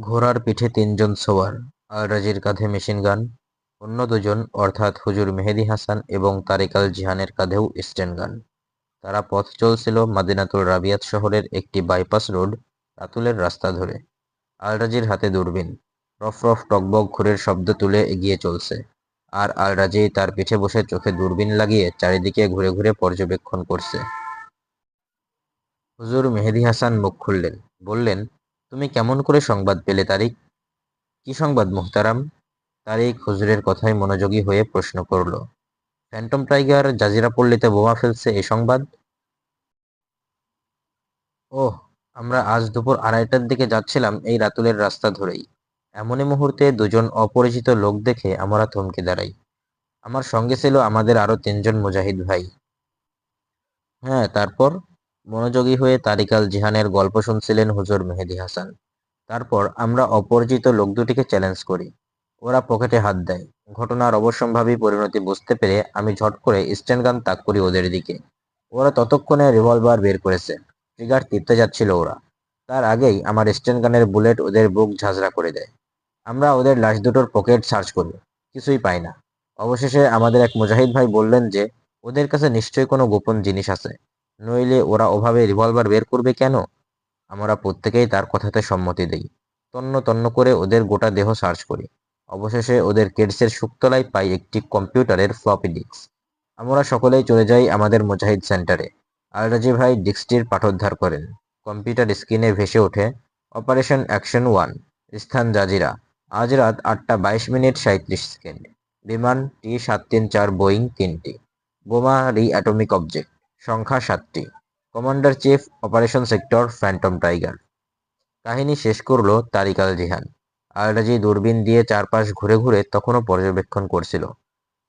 ঘোড়ার পিঠে তিনজন সোয়ার, আল-রাজির কাঁধে মেশিনগান, অন্য দুজন অর্থাৎ হুজুর মেহেদি হাসান এবং তারিক আল-জিহানের কাঁধেও স্টেনগান। তারা পথ চলছিল মাদিনাতুল রাবিয়াত শহরের একটি বাইপাস রোড রাতুলের রাস্তা ধরে। আল-রাজির হাতে দূরবীন, রফরফ টগবগ ঘুরের শব্দ তুলে এগিয়ে চলছে, আর আল-রাজি তার পিঠে বসে চোখে দূরবীন লাগিয়ে চারিদিকে ঘুরে ঘুরে পর্যবেক্ষণ করছে। হুজুর মেহেদি হাসান মুখ খুললেন, বললেন, তুমি কেমন করে সংবাদ পেলে তারিক? কি সংবাদ মুহতারাম? তারিক হুজুরের কথায় মনোযোগী হয়ে প্রশ্ন করল। ফ্যান্টম টাইগার জাজিরা পল্লীতে বোমা ফেলছে এ সংবাদ? ওহ, আমরা আজ দুপুর আড়াইটার দিকে যাচ্ছিলাম এই রাতুলের রাস্তা ধরেই। এমনই মুহূর্তে দুজন অপরিচিত লোক দেখে আমরা থমকে দাঁড়াই। আমার সঙ্গে ছিল আমাদের আরও তিনজন মুজাহিদ ভাই। হ্যাঁ, তারপর? মনোযোগী হয়ে তারিকাল জিহানের গল্প শুনছিলেন হুজুর মেহেদি হাসান। তারপর আমরা অপরিচিত লোক দুটিকে চ্যালেঞ্জ করি। ওরা পকেটে হাত দেয়। ঘটনার অবশ্যম্ভাবী পরিণতি বুঝতে পেরে আমি ঝট করে স্ট্যান্ডগান তাক করি ওদের দিকে। ওরা ততক্ষণে রিভলভার বের করেছে। ট্রিগার টিপতে যাচ্ছিল ওরা। তার আগেই আমার স্ট্যান্ডগানের বুলেট ওদের বুক ঝাঁঝরা করে দেয়। আমরা ওদের লাশ দুটোর পকেট সার্চ করি। কিছুই পাই না। অবশেষে আমাদের এক মুজাহিদ ভাই বললেন যে, ওদের কাছে নিশ্চয়ই কোনো গোপন জিনিস আছে। নইলে ওরা ওভাবে রিভলভার বের করবে কেন? আমরা প্রত্যেকেই তার কথাতে সম্মতি দেই। তন্ন তন্ন করে ওদের গোটা দেহ সার্চ করি। অবশেষে ওদের কেডসের শুকতলায় পাই একটি কম্পিউটারের ফ্লপি ডিস্ক। আমরা সকলেই চলে যাই আমাদের মুজাহিদ সেন্টারে। আল-রাজি ভাই ডিস্কটির পাঠোদ্ধার করেন। কম্পিউটার স্ক্রিনে ভেসে ওঠে অপারেশন অ্যাকশন ওয়ান, স্থান জাজিরা, আজ রাত আটটা বাইশ মিনিট সাঁইত্রিশ সেকেন্ড। বিমান টি সাত তিন চার বোয়িং তিনটি। বোমা রি অ্যাটমিক অবজেক্ট। সংখ্যা সাতটি। Commander chief operation sector phantom tiger. কাহিনী শেষ করল তারিক আল জিহান। আল-রাজি দূরবীন দিয়ে চারপাশ ঘুরে ঘুরে তখনও পর্যবেক্ষণ করছিল।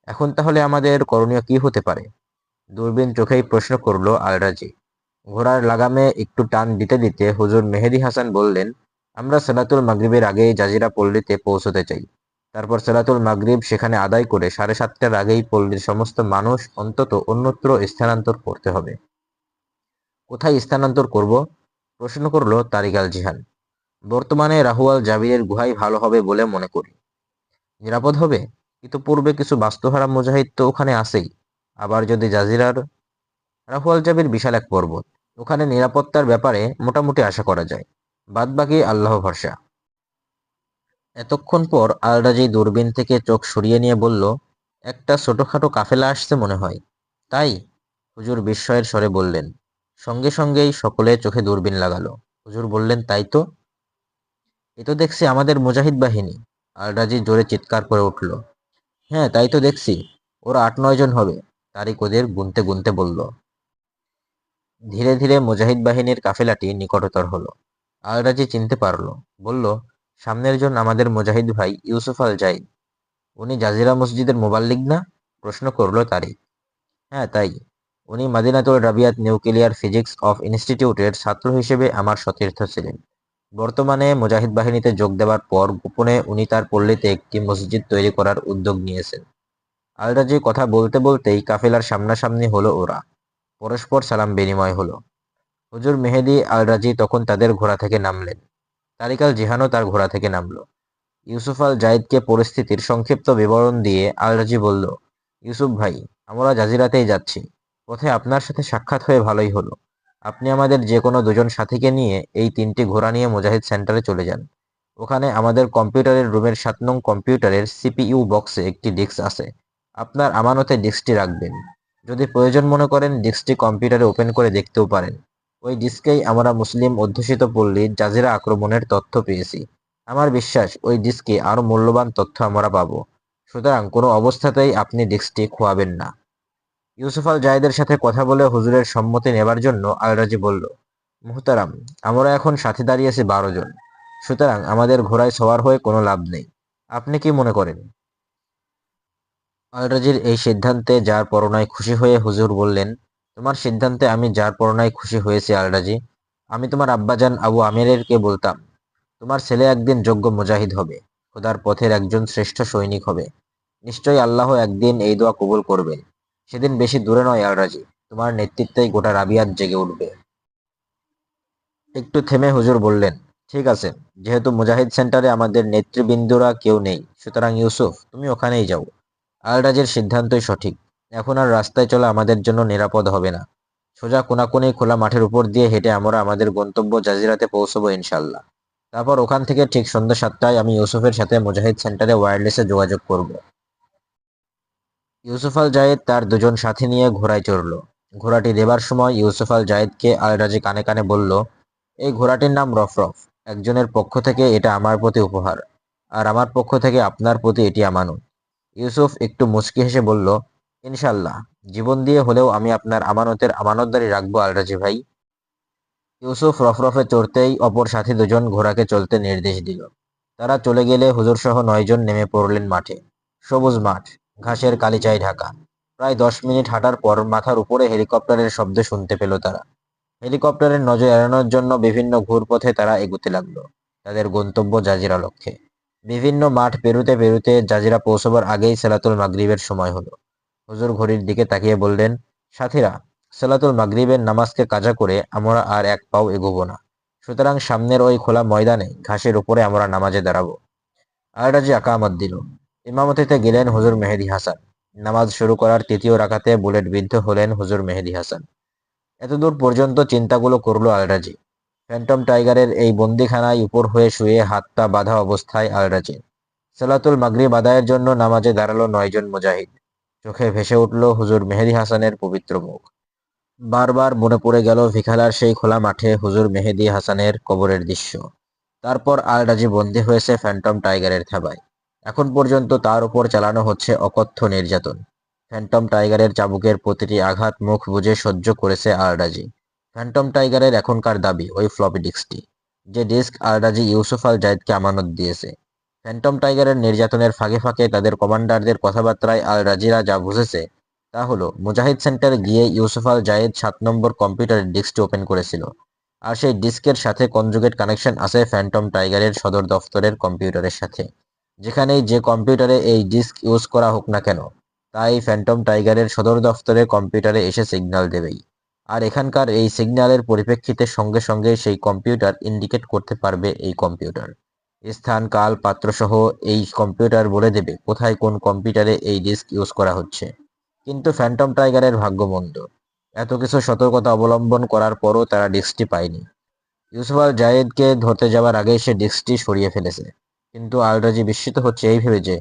এখন তাহলে আমাদের করণীয় কি হতে পারে? দূরবীন চোখেই প্রশ্ন করল আল-রাজি। ঘোড়ার লাগামে একটু টান দিতে দিতে হুজুর মেহেদি হাসান বললেন, আমরা সালাতুল মাগরিবের আগেই জাজিরা পল্লীতে পৌঁছতে চাই। তারপর সালাতুল মাগরিব সেখানে আদায় করে সাড়ে সাতটার আগেই পল্লীর সমস্ত মানুষ অন্তত অন্যত্র স্থানান্তর করতে হবে। কোথায় স্থানান্তর করব? প্রশ্ন করল তারিক আল জিহান। বর্তমানে রাহুয়াল জাবিরের গুহাই ভালো হবে বলে মনে করি। নিরাপদ হবে? কিন্তু পূর্বে কিছু বাস্তুহারা মুজাহিদ তো ওখানে আছেই। আবার যদি জাজিরার রাহুয়াল জাবির বিশাল এক পর্বত। ওখানে নিরাপত্তার ব্যাপারে মোটামুটি আশা করা যায়। বাদবাকি আল্লাহ ভরসা। এতক্ষণ পর আল-রাজি দূরবীন থেকে চোখ সরিয়ে নিয়ে বলল, একটা ছোটখাটো কাফেলা আসছে মনে হয়। তাই? হুজুর বিস্ময়ের স্বরে বললেন। সঙ্গে সঙ্গেই সকলে চোখে দূরবীন লাগালো। হুজুর বললেন, তাই তো? এ তো দেখছি আমাদের মুজাহিদ বাহিনী। আল-রাজি জোরে চিৎকার করে উঠল। হ্যাঁ, তাই তো দেখছি। ওরা আট নয় জন হবে। তারিক ওদের গুনতে গুনতে বলল। ধীরে ধীরে মুজাহিদ বাহিনীর কাফেলাটি নিকটতর হলো। আল-রাজি চিনতে পারল। বলল, সামনের জন আমাদের মুজাহিদ ভাই ইউসুফ আল জাইদ। উনি জাজিরা মসজিদের মোবাল্লিক না? প্রশ্ন করল তারিক। হ্যাঁ, তাই। উনি মাদিনাতুল রাবিয়াত নিউক্লিয়ার ফিজিক্স অফ ইনস্টিটিউটের ছাত্র হিসেবে আমার সতীর্থ ছিলেন। বর্তমানে মুজাহিদ বাহিনীতে যোগ দেওয়ার পর গোপনে উনি তার পল্লীতে একটি মসজিদ তৈরি করার উদ্যোগ নিয়েছেন। আল-রাজি কথা বলতে বলতেই কাফেলার সামনাসামনি হলো ওরা। পরস্পর সালাম বিনিময় হলো। হুজুর মেহেদি আল-রাজি তখন তাদের ঘোড়া থেকে নামলেন। তারিক আল জিহানও তার ঘোড়া থেকে নামল। ইউসুফ আল জাইদকে পরিস্থিতির সংক্ষিপ্ত বিবরণ দিয়ে আল-রাজি বলল, ইউসুফ ভাই, আমরা জাজিরাতেই যাচ্ছি। পথে আপনার সাথে সাক্ষাৎ হয়ে ভালোই হলো। আপনি আমাদের যে কোনো দুজন সাথীকে নিয়ে এই তিনটি ঘোড়া নিয়ে মুজাহিদ সেন্টারে চলে যান। ওখানে আমাদের কম্পিউটারের রুমের সাত নং কম্পিউটারের সিপিইউ বক্সে একটি ডিস্ক আছে। আপনার আমানতে ডিস্কটি রাখবেন। যদি প্রয়োজন মনে করেন ডিস্কটি কম্পিউটারে ওপেন করে দেখতেও পারেন। ওই ডিস্কেই আমরা মুসলিম অধ্যুষিত পল্লী জাজিরা আক্রমণের তথ্য পেয়েছি। আমার বিশ্বাস ওই ডিস্কে আরও মূল্যবান তথ্য আমরা পাব। সুতরাং কোনো অবস্থাতেই আপনি ডিস্কটি খোয়াবেন না। ইউসুফ আল জায়েদের সাথে কথা বলে হুজুরের সম্মতি নেবার জন্য আল-রাজি বলল, মুহতারাম, আমরা এখন সাথে দাঁড়িয়েছি বারো জন। সুতরাং আমাদের ঘোড়ায় সওয়ার হয়ে কোনো লাভ নেই। আপনি কি মনে করেন? আল-রাজির এই সিদ্ধান্তে যার পরনায় খুশি হয়ে হুজুর বললেন, তোমার সিদ্ধান্তে আমি যার পরনায় খুশি হয়েছি আল-রাজি। আমি তোমার আব্বাজান আবু আমিরেরকে বলতাম, তোমার ছেলে একদিন যোগ্য মুজাহিদ হবে, খোদার পথের একজন শ্রেষ্ঠ সৈনিক হবে। নিশ্চয়ই আল্লাহ একদিন এই দোয়া কবুল করবেন। সেদিন বেশি দূরে নয় আল-রাজি, তোমার নেতৃত্বেই গোটা রাবিয়াত জেগে উঠবে। একটু থেমে হুজুর বললেন, ঠিক আছে যেহেতু মুজাহিদ সেন্টারে আমাদের নেতৃবৃন্দরা কেউ নেই সুতরাং ইউসুফ তুমি ওখানেই যাও আলরাজের সিদ্ধান্তই সঠিক এখন আর রাস্তায় চলা আমাদের জন্য নিরাপদ হবে না। সোজা কোনাকুনি খোলা মাঠের উপর দিয়ে হেঁটে আমরা আমাদের গন্তব্য জাজিরাতে পৌঁছবো ইনশাল্লাহ তারপর ওখান থেকে ঠিক সন্ধ্যা সাতটায় আমি ইউসুফের সাথে মুজাহিদ সেন্টারে ওয়্যারলেসে যোগাযোগ করব। ইউসুফ আল জায়েদ তার দুজন সাথী নিয়ে ঘোড়ায় চড়ল। ঘোড়াটি দেবার সময় ইউসুফ আল জায়েদকে আলরাজি কানে কানে বলল, এই ঘোড়াটির নাম রফরফ। একজনের পক্ষ থেকে এটা আমার প্রতি উপহার। আর আমার পক্ষ থেকে আপনার প্রতি এটি আমানত। ইউসুফ একটু মুচকি হেসে বলল ইনশাল্লাহ জীবন দিয়ে হলেও আমি আপনার আমানতের আমানতদারি রাখব আলরাজি ভাই। ইউসুফ রফরফে চড়তেই অপর সাথী দুজন ঘোড়াকে চলতে নির্দেশ দিল। তারা চলে গেলে হুজুরসহ নয়জন নেমে পড়লেন মাঠে। সবুজ মাঠ, ঘাসের কালিচাই ঢাকা। প্রায় দশ মিনিট হাঁটার পর মাথার উপরে হেলিকপ্টারের শব্দ শুনতে পেল তারা। হেলিকপ্টারের নজর এড়ানোর জন্য বিভিন্ন ঘুরপথে তারা এগুতে লাগল, তাদের গন্তব্য জাজিরা লক্ষ্যে। বিভিন্ন মাঠ পেরুতে পেরুতে জাজিরা পৌঁছবার আগেই সেলাতুল মাগরিবের সময় হলো। হুজুর ঘড়ির দিকে তাকিয়ে বললেন, সাথীরা, সেলাতুল মাগরিবের নামাজকে কাজা করে আমরা আর এক পাও এগোবো না। সুতরাং সামনের ওই খোলা ময়দানে ঘাসের উপরে আমরা নামাজে দাঁড়াবো। আলরাজি আকামত দিল। ইমামতিতে গেলেন হুজুর মেহেদি হাসান। নামাজ শুরু করার তৃতীয় রাখাতে বুলেট বিদ্ধ হলেন হুজুর মেহেদি হাসান। এতদূর পর্যন্ত চিন্তাগুলো করল আলরাজি। ফ্যান্টম টাইগারের এই বন্দিখানায় উপর হয়ে শুয়ে হাতটা বাঁধা অবস্থায় আলরাজি। সালাতুল মাগরিব আদায়ের জন্য নামাজে দাঁড়াল নয়জন মুজাহিদ। চোখে ভেসে উঠল হুজুর মেহেদি হাসানের পবিত্র মুখ। বারবার মনে পড়ে গেল ভিখালার সেই খোলা মাঠে হুজুর মেহেদি হাসানের কবরের দৃশ্য। তারপর আলরাজি বন্দী হয়েছে ফ্যান্টম টাইগারের থাবায়। এখন পর্যন্ত তার উপর চালানো হচ্ছে অকথ্য নির্যাতন। ফ্যান্টম টাইগারের চাবুকের প্রতিটি আঘাত মুখ বুঝে সহ্য করেছে আলরাজি। ফ্যান্টম টাইগারের এখনকার দাবি, ওই ফ্লপি ডিস্কটি, যে ডিস্ক আলরাজি ইউসুফ আল জায়দকে আমানত দিয়েছে। ফ্যান্টম টাইগারের নির্যাতনের ফাঁকে ফাঁকে তাদের কমান্ডারদের কথাবার্তায় আল রাজিরা যা বুঝেছে তা হলো, মুজাহিদ সেন্টার গিয়ে ইউসুফ আল জায়েদ সাত নম্বর কম্পিউটারের ডিস্কটি ওপেন করেছিল আর সেই ডিস্কের সাথে কনজুগেট কানেকশন আছে ফ্যান্টম টাইগারের সদর দফতরের কম্পিউটারের সাথে। যেখানেই যে কম্পিউটারে এই ডিস্ক ইউজ করা হোক না কেন, তাই ফ্যান্টম টাইগারের সদর দফতরের কম্পিউটারে এসে সিগন্যাল দেবেই। আর এখানকার এই সিগন্যালের পরিপ্রেক্ষিতে সঙ্গে সঙ্গে সেই কম্পিউটার ইন্ডিকেট করতে পারবে এই কম্পিউটার। স্থান, কাল, পাত্রসহ এই কম্পিউটার বলে দেবে কোথায় কোন কম্পিউটারে এই ডিস্ক ইউজ করা হচ্ছে। কিন্তু ফ্যান্টম টাইগারের ভাগ্যমন্দ এত কিছু সতর্কতা অবলম্বন করার পরও তারা ডিস্কটি পায়নি। ইউসুফ আল জায়েদকে ধরতে যাওয়ার আগে সে ডিস্কটি সরিয়ে ফেলেছে। কিন্তু আলরাজি বিস্মিত হচ্ছে এই ভেবে যে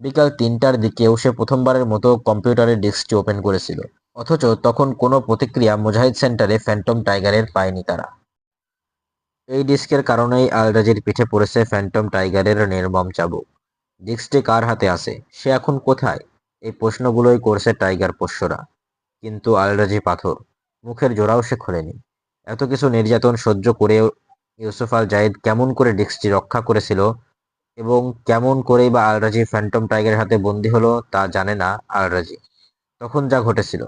বিকাল তিনটার দিকেও সে প্রথমবারের মতো কম্পিউটারের ডিস্কটি ওপেন করেছিল। অথচ তখন কোনো প্রতিক্রিয়া মুজাহিদ সেন্টারে ফ্যান্টম টাইগারের পায়নি তারা। এই ডিস্কের কারণেই আলরাজির পিঠে পড়েছে ফ্যান্টম টাইগারের নির্মম চাবুক। ডিস্কটি কার হাতে আছে? সে এখন কোথায়? এই প্রশ্নগুলোই করছে টাইগার পোষ্যরা। কিন্তু আলরাজি পাথর, মুখের জোড়াও সে খোলেনি। এত কিছু নির্যাতন সহ্য করেও ইউসুফ আল জাহিদ কেমন করে ডিস্কটি রক্ষা করেছিল এবং কেমন করেই বা আলরাজি ফ্যান্টম টাইগারের হাতে বন্দী হলো তা জানে না আলরাজি। তখন যা ঘটেছিল,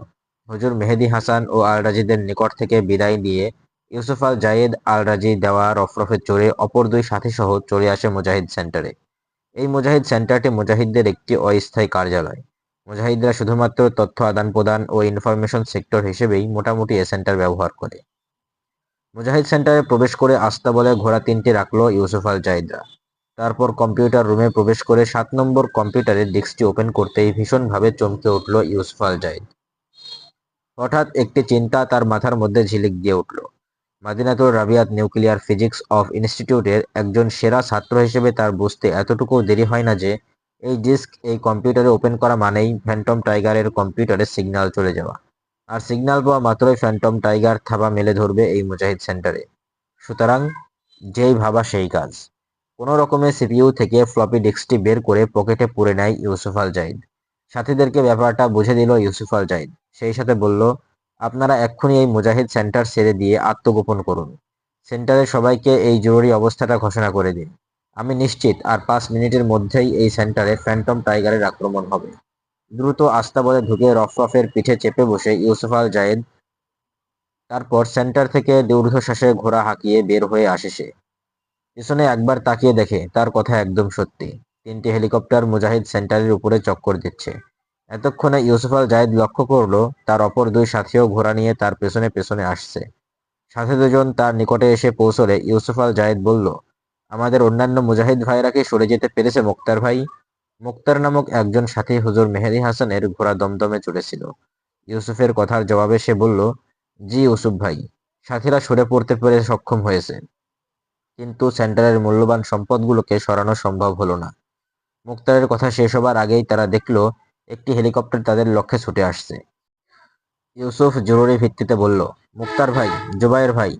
হুজুর মেহেদি হাসান ও আলরাজিদের নিকট থেকে বিদায় নিয়ে ইউসুফ আল জায়েদ আল রাজি দেওয়া রফরফে চড়ে অপর দুই সাথী সহ চলে আসে মুজাহিদ সেন্টারে। এই মুজাহিদ সেন্টারটি মুজাহিদদের একটি অস্থায়ী কার্যালয়। মুজাহিদরা শুধুমাত্র তথ্য আদান প্রদান ও ইনফরমেশন সেক্টর হিসেবেই মোটামুটি এ সেন্টার ব্যবহার করে। মুজাহিদ সেন্টারে প্রবেশ করে আস্তা বলে ঘোড়া তিনটি রাখল ইউসুফ আল জাহিদরা তারপর কম্পিউটার রুমে প্রবেশ করে সাত নম্বর কম্পিউটারের ডিস্কটি ওপেন করতেই ভীষণভাবে চমকে উঠল ইউসুফ আল জাহিদ হঠাৎ একটি চিন্তা তার মাথার মধ্যে ঝিলিক দিয়ে উঠল। Madinatur Rabiyat nuclear physics of ইনস্টিটিউটের একজন সেরা ছাত্র হিসেবে তার বুঝতে এতটুকু দেরি হয় না যে এই ডিস্ক এই কম্পিউটারে ওপেন করা মানেই ফ্যান্টম টাইগারের কম্পিউটারে সিগন্যাল চলে যাওয়া। আর সিগন্যাল পাওয়া মাত্রই ফ্যান্টম টাইগার থাবা মেলে ধরবে এই মুজাহিদ সেন্টারে। সুতরাং যেই ভাবা সেই কাজ। কোনো রকমের সিপিইউ থেকে ফ্লপি ডিস্কটি বের করে পকেটে পুরে নেয় ইউসুফ আল জাইদ সাথীদেরকে ব্যাপারটা বুঝে দিল ইউসুফ আল জাইদ সেই সাথে বলল আপনারা এক্ষুনি এই মুজাহিদ সেন্টার ছেড়ে দিয়ে আত্মগোপন করুন। সেন্টারে সবাইকে এই জরুরি অবস্থাটা ঘোষণা করে দিন। আমি নিশ্চিত আর পাঁচ মিনিটের মধ্যেই এই সেন্টারে ফ্যান্টম টাইগারের আক্রমণ হবে। দ্রুত আস্তা বলে ঢুকে রফরফের পিঠে চেপে বসে ইউসুফ আল জায়েদ তারপর সেন্টার থেকে দীর্ঘশ্বাসে ঘোড়া হাঁকিয়ে বের হয়ে আসে সে। পিছনে একবার তাকিয়ে দেখে তার কথা একদম সত্যি। তিনটি হেলিকপ্টার মুজাহিদ সেন্টারের উপরে চক্কর দিচ্ছে। এতক্ষণে ইউসুফ আল জায়েদ লক্ষ্য করল, তার অপর দুই সাথীও ঘোড়া নিয়ে তার পেছনে পেছনে আসছে। সাথে দুজন তার নিকটে এসে পৌঁছলে ইউসুফ আল জায়েদ বলল, আমাদের অন্যান্য মুজাহিদ ভাইরা কি সরে যেতে পেরেছে, মুক্তার ভাই? মুক্তার নামক একজন সাথী হুজুর মেহেদি হাসানের ঘোড়া দমদমে চড়েছিল। ইউসুফের কথার জবাবে সে বলল, জি ইউসুফ ভাই, সাথীরা সরে পড়তে পেরে সক্ষম হয়েছে। কিন্তু সেন্টারের মূল্যবান সম্পদগুলোকে সরানো সম্ভব হলো না। মুক্তারের কথা শেষ হবার আগেই তারা দেখল একটি হেলিকপ্টার তাদের লক্ষ্যে ছুটে আসছে। ইউসুফ জরুরি ভিত্তিতে বলল, মুক্তার ভাই, জুবাইর ভাই,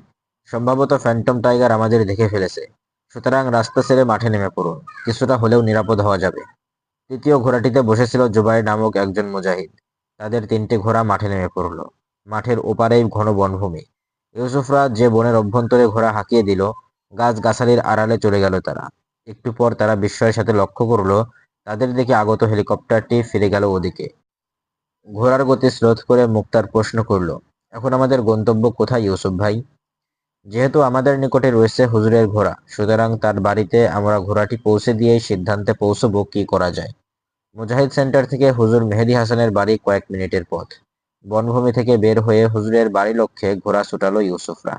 সম্ভবত ফ্যান্টম টাইগার আমাদের দেখে ফেলেছে। সুতরাং রাস্তা ছেড়ে মাঠে নেমে পড়ুন। কিছুটা হলেও নিরাপদ হওয়া যাবে। তৃতীয় ঘোড়াটিতে বসেছিল জুবাইর নামক একজন মুজাহিদ। তাদের তিনটি ঘোড়া মাঠে নেমে পড়ল। মাঠের ওপারেই ঘন বনভূমি। ইউসুফরা যে বনের অভ্যন্তরে ঘোড়া হাঁকিয়ে দিল গাছ গাছালির আড়ালে চলে গেল তারা। একটু পর তারা বিস্ময়ের সাথে লক্ষ্য করল তাদের দিকে আগত হেলিকপ্টারটি ফিরে গেল ওদিকে। ঘোড়ার গতি স্রোত করে মুক্তার প্রশ্ন করল, এখন আমাদের গন্তব্য কোথায়, ইউসুফ ভাই? যেহেতু আমাদের নিকটে রয়েছে হুজুরের ঘোড়া, সুতরাং তার বাড়িতে আমরা ঘোড়াটি পৌঁছে দিয়েই সিদ্ধান্তে পৌঁছবো কি করা যায়। মুজাহিদ সেন্টার থেকে হুজুর মেহেদি হাসানের বাড়ি কয়েক মিনিটের পথ। বনভূমি থেকে বের হয়ে হুজুরের বাড়ি লক্ষ্যে ঘোড়া ছুটালো ইউসুফরা।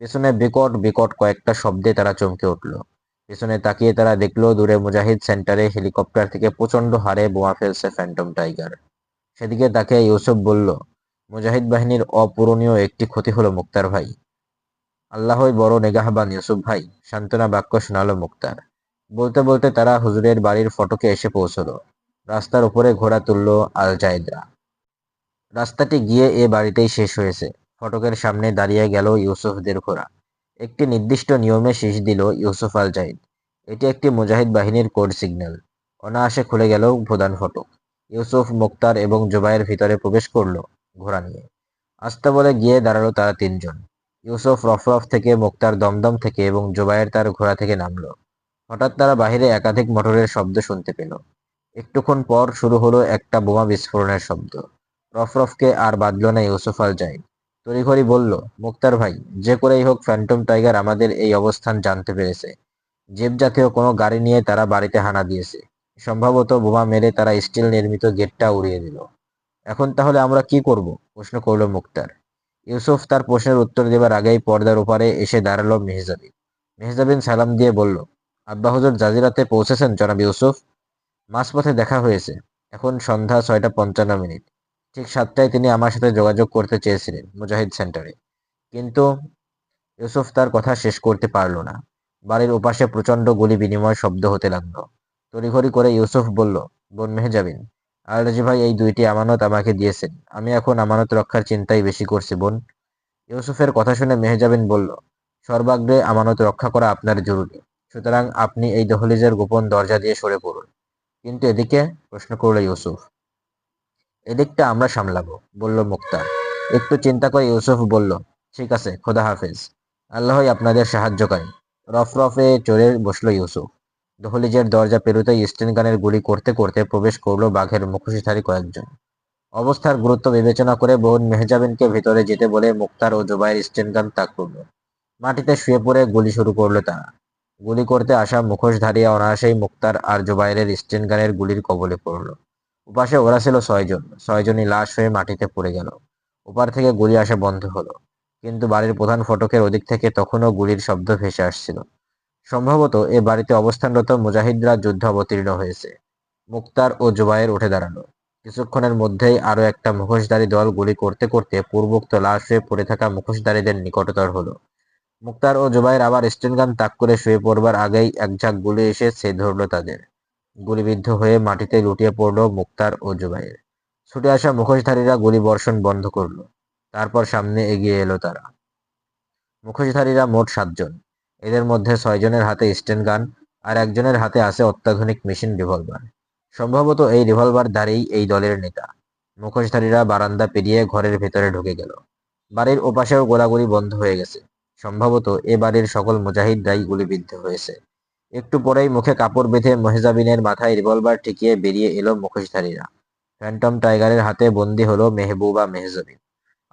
পেছনে বিকট বিকট কয়েকটা শব্দে তারা চমকে উঠল। পেছনে তাকিয়ে তারা দেখল দূরে মুজাহিদ সেন্টারে হেলিকপ্টার থেকে প্রচণ্ড হারে বোমা ফেলছে ফ্যান্টম টাইগার সেদিকে তাকে ইউসুফ বলল, মুজাহিদ বাহিনীর অপূরণীয় একটি ক্ষতি হলো মুক্তার ভাই। আল্লাহই বড় নেগাহবান ইউসুফ ভাই। সান্ত্বনা বাক্য শোনালো মুক্তার। বলতে বলতে তারা হুজুরের বাড়ির ফটকে এসে পৌঁছলো। রাস্তার উপরে ঘোড়া তুলল আল জায়দরা রাস্তাটি গিয়ে এ বাড়িতেই শেষ হয়েছে। ফটকের সামনে দাঁড়িয়ে গেল ইউসুফদের ঘোড়া। একটি নির্দিষ্ট নিয়মে শীষ দিল ইউসুফ আল জাইদ এটি একটি মুজাহিদ বাহিনীর কোড সিগন্যাল। অনায়াসে খুলে গেল প্রধান ফটক। ইউসুফ, মুক্তার এবং জুবাইয়ের ভিতরে প্রবেশ করল ঘোড়া নিয়ে। আসতে বলে গিয়ে দাঁড়াল তারা তিনজন। ইউসুফ, রফরফ থেকে মুক্তার দমদম থেকে এবং জুবাইয়ের তার ঘোড়া থেকে নামলো। হঠাৎ তারা বাহিরে একাধিক মোটরের শব্দ শুনতে পেল। একটুক্ষণ পর শুরু হলো একটা বোমা বিস্ফোরণের শব্দ। রফরফকে আর বাদল না ইউসুফ আল জাইদ তড়িঘড়ি বলল, মুক্তার ভাই, যে করেই হোক ফ্যান্টম টাইগার আমাদের এই অবস্থান জানতে পেরেছে। জেব জাতীয় কোনো গাড়ি নিয়ে তারা বাড়িতে হানা দিয়েছে। সম্ভবত বোমা মেরে তারা স্টিল নির্মিত গেটটা উড়িয়ে দিল। এখন তাহলে আমরা কি করব? প্রশ্ন করল মুক্তার। ইউসুফ তার প্রশ্নের উত্তর দেবার আগেই পর্দার উপরে এসে দাঁড়াল মেহজাবিন। মেহজাবিন সালাম দিয়ে বলল, আব্বা হুজুর জাজিরাতে পৌঁছেছেন জনাব ইউসুফ? মাঝপথে দেখা হয়েছে। এখন সন্ধ্যা ছয়টা পঞ্চান্ন মিনিট। ঠিক সাতটায় তিনি আমার সাথে যোগাযোগ করতে চেয়েছিলেন, মুজাহিদ সেন্টারে। কিন্তু ইউসুফ তার কথা শেষ করতে পারল না। বাড়ির ওপাশে প্রচণ্ড গুলি বিনিময় শব্দ হতে লাগল। তড়িঘড়ি করে ইউসুফ বলল, বোন মেহেজাবিন, আলরাজি ভাই এই দুইটি আমানত আমাকে দিয়েছেন। আমি এখন আমানত রক্ষার চিন্তাই বেশি করছি, বোন। ইউসুফের কথা শুনে মেহেজাবিন বলল, সর্বাগ্রে আমানত রক্ষা করা আপনার জরুরি। সুতরাং আপনি এই দহলিজের গোপন দরজা দিয়ে সরে পড়ুন। কিন্তু এদিকে প্রশ্ন করল ইউসুফ এদিকটা আমরা সামলাবো, বলল মুক্তার। একটু চিন্তা করে ইউসুফ বলল, ঠিক আছে, খোদা হাফেজ। আল্লাহই আপনাদের সাহায্যকারী। রফরফে চড়ে বসল ইউসুফ। দহলিজের দরজা পেরোতেই স্টেন গানের গুলি করতে করতে প্রবেশ করল বাঘের মুখোশধারী কয়েকজন। অবস্থার গুরুত্ব বিবেচনা করে বোন মেহজাবিনকে ভিতরে যেতে বলে মুক্তার ও জোবাইয়ের স্টেন গান তাক করল। মাটিতে শুয়ে পড়ে গুলি শুরু করল তারা। গুলি করতে আসা মুখোশধারী অনায়াসেই মুক্তার আর জোবাইরের স্টেন গানের গুলির কবলে পড়ল। উপাসে ওরা ছিল ছয়জন। ছয়জনই লাশ হয়ে মাটিতে পড়ে গেল। ওপার থেকে গুলি আসা বন্ধ হলো। কিন্তু বাড়ির প্রধান ফটকের ওদিক থেকে তখনও গুলির শব্দ ভেসে আসছিল। সম্ভবত এ বাড়িতে অবস্থানরত মুজাহিদরা যুদ্ধ অবতীর্ণ হয়েছে। মুক্তার ও জুবাইর উঠে দাঁড়ানো কিছুক্ষণের মধ্যেই আরও একটা মুখোশধারী দল গুলি করতে করতে পূর্বোক্ত লাশ হয়ে পড়ে থাকা মুখোশধারীদের নিকটতর হলো। মুক্তার ও জুবাইর আবার স্টেনগান তাক করে শুয়ে পড়বার আগেই এক ঝাঁক গুলি এসে সে ধরলো তাদের। গুলিবিদ্ধ হয়ে মাটিতে লুটিয়ে পড়ল মুক্তার ও জুবাইর। ছুটে আসা মুখোশধারীরা গুলি বর্ষণ বন্ধ করল। তারপর সামনে এগিয়ে এলো তারা। মুখোশধারীরা মোট সাতজন। এদের মধ্যে ছয়জনের হাতে স্টেন গান আর একজনের হাতে আছে অত্যাধুনিক মেশিন রিভলভার। সম্ভবত এই রিভলভার ধারেই এই দলের নেতা। মুখোশধারীরা বারান্দা পেরিয়ে ঘরের ভেতরে ঢুকে গেল। বাড়ির ওপাশেও গোলাগুলি বন্ধ হয়ে গেছে। সম্ভবত এ বাড়ির সকল মুজাহিদরাই গুলিবিদ্ধ হয়েছে। একটু পরেই মুখে কাপড় বেঁধে মহেজাবিনের মাথায় রিভলভার ঠেকিয়ে বেরিয়ে এলো মুখোশধারীরা। ফ্যান্টম টাইগারের হাতে বন্দি হলো মেহবুবা মেহজাবিন।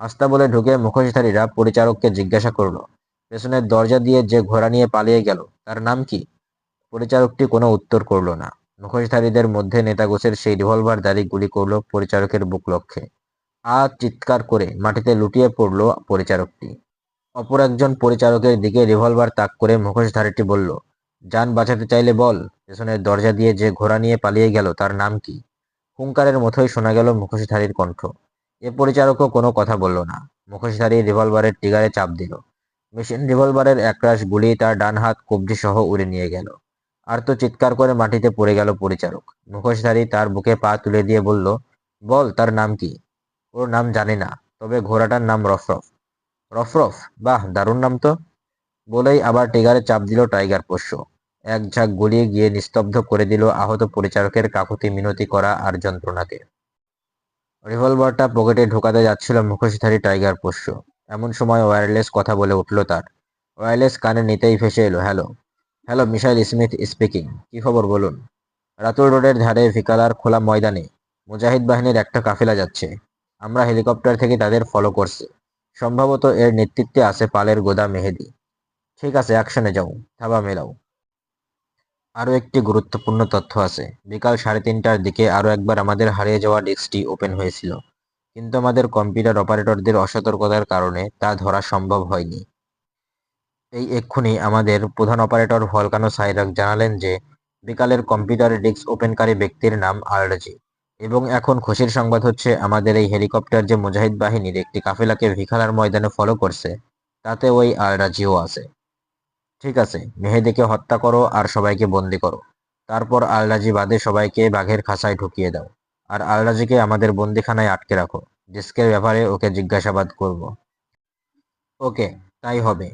আস্তা বলে ঢুকে মুখোশধারীরা পরিচারককে জিজ্ঞাসা করল, পেছনের দরজা দিয়ে যে ঘোড়া নিয়ে পালিয়ে গেল, তার নাম কি? পরিচারকটি কোনো উত্তর করল না। মুখোশধারীদের মধ্যে নেতাগোছের সেই রিভলভার দাঁড়ি গুলি করল পরিচারকের বুক লক্ষ্যে। আ চিৎকার করে মাটিতে লুটিয়ে পড়ল পরিচারকটি। অপর একজন পরিচারকের দিকে রিভলভার তাক করে মুখোশধারীটি বলল যান বাঁচাতে চাইলে বল, পেছনের দরজা দিয়ে যে ঘোড়া নিয়ে পালিয়ে গেল তার নাম কি? হুঙ্কারের মতোই শোনা গেল মুখোশধারীর কণ্ঠ। এ পরিচারকও কোনো কথা বলল না। মুখোশধারী রিভলভারের টিগারে চাপ দিল। মেশিন রিভলভারের একরাশ গুলি তার ডান হাত কবজি সহ উড়ে নিয়ে গেল। আর তো চিৎকার করে মাটিতে পড়ে গেল পরিচারক। মুখোশধারী তার বুকে পা তুলে দিয়ে বলল, বল, তার নাম কি? ওর নাম জানি না, তবে ঘোড়াটার নাম রফরফ। রফরফ? বাহ, দারুণ নাম তো। বলেই আবার টিগারে চাপ দিল টাইগার পোষ্য। এক ঝাঁক গুলিয়ে গিয়ে নিস্তব্ধ করে দিল আহত পরিচারকের কাকুতি মিনতি করা আর যন্ত্রণাকে। রিভলভারটা পকেটে ঢোকাতে যাচ্ছিল মুখোশধারী টাইগার পোষ্য। এমন সময় ওয়্যারলেস কথা বলে উঠল তার। ওয়্যারলেস কানে নিতেই ভেসে এলো, hello hello, Mikhail Smith speaking, কি খবর বলুন? রাতুল রোডের ধারে ভিকালার খোলা ময়দানে মুজাহিদ বাহিনীর একটা কাফেলা যাচ্ছে। আমরা হেলিকপ্টার থেকে তাদের ফলো করছি। সম্ভবত এর নেতৃত্বে আছে পালের গোদা মেহেদি। ঠিক আছে অ্যাকশনে যাও, থাবা মেলাও। আরও একটি গুরুত্বপূর্ণ তথ্য আছে। বিকাল সাড়ে তিনটার দিকে আরও একবার আমাদের হারিয়ে যাওয়া ডিস্কটি ওপেন হয়েছিল। কিন্তু আমাদের কম্পিউটার অপারেটরদের অসতর্কতার কারণে তা ধরা সম্ভব হয়নি। এই এক্ষুনি আমাদের প্রধান অপারেটর ভলকানো সাইরাক জানালেন যে, বিকালের কম্পিউটার ডিস্ক ওপেনকারী ব্যক্তির নাম আলরাজি এবং এখন খুশির সংবাদ হচ্ছে, আমাদের এই হেলিকপ্টার যে মুজাহিদ বাহিনীর একটি কাফেলাকে ভিখালার ময়দানে ফলো করছে, তাতে ওই আলরাজিও আছে। ঠিক আছে, মেহেদিকে হত্যা করো আর সবাইকে বন্দি করো। তারপর আলরাজি বাদে সবাইকে বাঘের খাঁচায় ঢুকিয়ে দাও। আর আলরাজিকে আমাদের বন্দিখানায় আটকে রাখো। ডিস্কের ব্যাপারে ওকে জিজ্ঞাসাবাদ করব। ওকে, তাই হবে।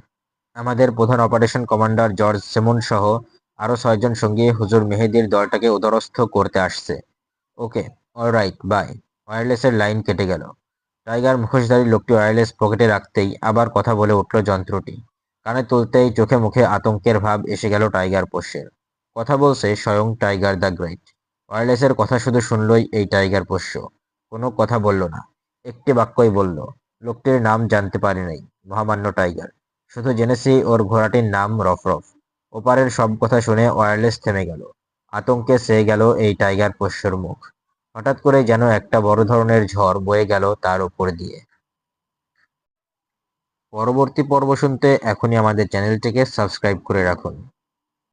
আমাদের প্রধান অপারেশন কমান্ডার জর্জ সেমন সহ আরও ছয়জন সঙ্গী হুজুর মেহেদির দলটাকে উদরস্থ করতে আসছে। ওকে অলরাইট বাই ওয়্যারলেসের লাইন কেটে গেল। টাইগার মুখোশধারী লোকটি ওয়্যারলেস পকেটে রাখতেই আবার কথা বলে উঠল যন্ত্রটি। কানে তুলতেই চোখে মুখে আতঙ্কের ভাব এসে গেল টাইগার পোষ্যের। কথা বলছে স্বয়ং টাইগার দ্য গ্রেট। ওয়্যারলেসের কথা শুধু শুনলই এই টাইগার পোষ্য। কোনো কথা বলল না। একটি বাক্যই বলল, লোকটির নাম জানতে পারি নাই, মহামান্য টাইগার। শুধু জেনেছি ওর ঘোড়াটির নাম রফরফ ওপারের সব কথা শুনে ওয়ারলেস থেমে গেল। আতঙ্কে সেয়ে গেল এই টাইগার পোষ্যর মুখ। হঠাৎ করে যেন একটা বড় ধরনের ঝড় বয়ে গেল তার উপর দিয়ে। পরবর্তী পর্ব শুনতে এখনই আমাদের চ্যানেলটিকে সাবস্ক্রাইব করে রাখুন।